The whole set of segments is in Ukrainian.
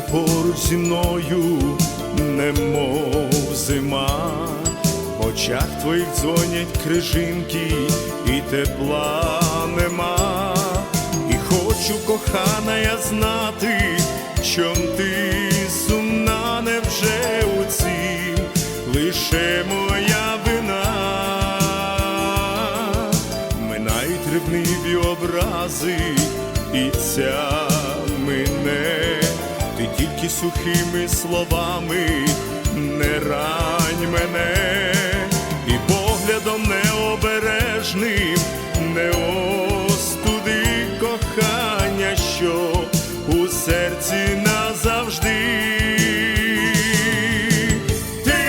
поруч зі мною, немов зима, в очах твоїх дзвонять крижинки, і тепла нема. І хочу, кохана, я знати, чом ти сумна, невже у цім лише моя вина. Минають ревниві образи, і ця ти тільки сухими словами не рань мене, і поглядом необережним не остуди кохання, що у серці назавжди. Ти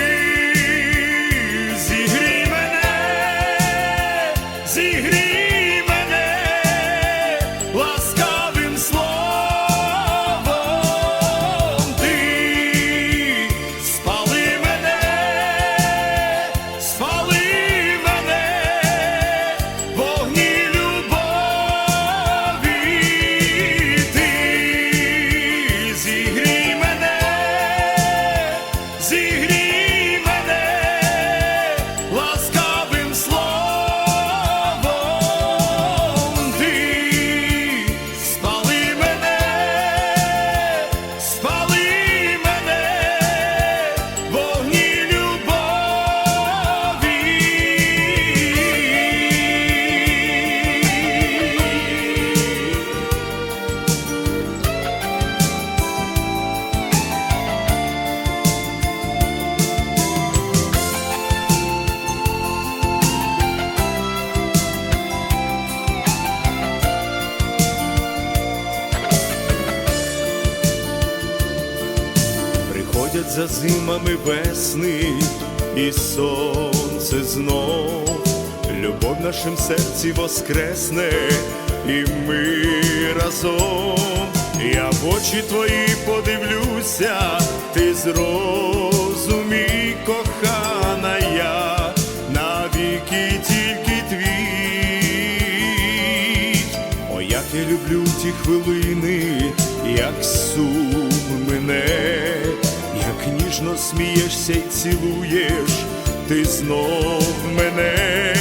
зігрій мене, зігрій Приходять за зимами весни і сонце знов, любов в нашім серці воскресне, і ми разом. Я в очі твої подивлюся, ти зрозумій, кохана я, навіки тільки твій. О, як я люблю ті хвилини, як сум мене, ніжно смієшся й цілуєш, ти знов мене,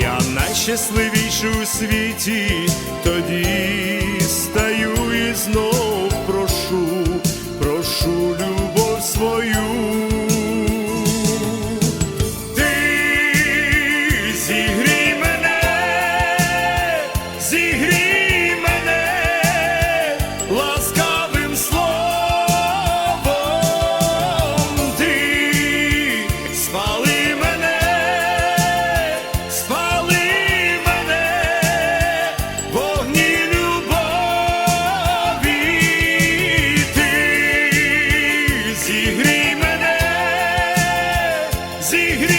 я найщасливіший у світі, тоді стаю і знов ти зігрій мене, зігрій